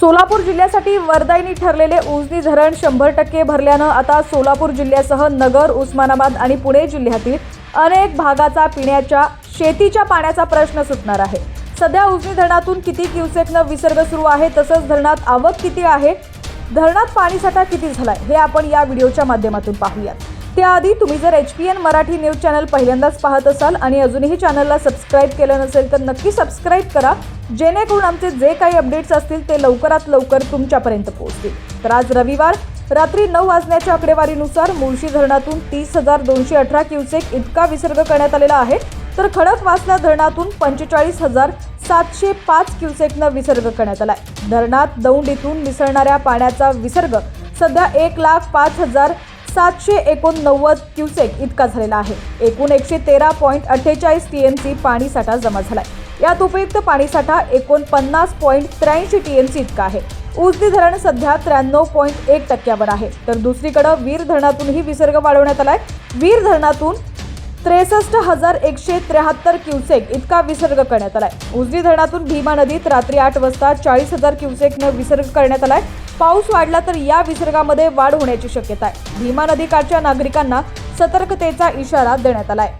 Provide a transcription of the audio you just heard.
सोलापूर जिल्ह्यासाठी वरदायनी ठरलेले उजनी धरण शंभर टक्के भरल्यानं आता सोलापूर जिल्ह्यासह नगर उस्मानाबाद आणि पुणे जिल्ह्यातील अनेक भागाचा पिण्याच्या शेतीच्या पाण्याचा प्रश्न सुटणार आहे. सध्या उजनी धरणातून किती क्युसेकनं विसर्ग सुरू आहे तसंच धरणात आवक किती आहे धरणात पाणीसाठा किती झालाय हे आपण या व्हिडिओच्या माध्यमातून पाहूयात. त्याआधी तुम्ही जर H P N Marathi news channel पहिल्यांदाच पाहत असाल आणि अजूनही चॅनलला सबस्क्राईब केलं नसेल तर नक्की सबस्क्राईब करा जेणेकरून आमचे जे काही अपडेट्स असतील ते लवकरात लवकर तुमच्यापर्यंत पोहोचतील. तर आज रविवार रात्री नऊ वाजण्याच्या आकडेवारीनुसार मुळशी धरणातून तीस हजार दोनशे अठरा क्युसेक इतका विसर्ग करण्यात आलेला आहे. तर खडकवासला धरणातून पंचेचाळीस हजार सातशे पाच क्युसेकनं विसर्ग करण्यात आला आहे धरणात दौंड इथून मिसळणाऱ्या पाण्याचा विसर्ग सध्या एक लाख पाच हजार सातशे एकोणनव्वद क्युसेक इतका झालेला आहे. एकूण एकशे तेरा पॉईंट अठ्ठेचाळीस टी एम सी पाणीसाठा जमा झालाय. यात उपयुक्त पाणीसाठा एकोणपन्नास पॉईंट त्र्याऐंशी टी एम सी इतका आहे. उजनी धरण सध्या त्र्याण्णव पॉईंट एक टक्क्यावर आहे. तर दुसरीकडे वीर धरणातूनही विसर्ग वाढवण्यात आलाय. वीर धरणातून त्रेसष्ट हजार एकशे त्र्याहत्तर क्युसेक इतका विसर्ग करण्यात आलाय. उजनी धरणातून भीमा नदीत रात्री आठ वाजता चाळीस हजार क्युसेकनं विसर्ग करण्यात आलाय. पाऊस वाढला तर या विसर्गामध्ये वाढ होण्याची शक्यता आहे. भीमा नदीकाठच्या नागरिकांना सतर्कतेचा इशारा देण्यात आलाय.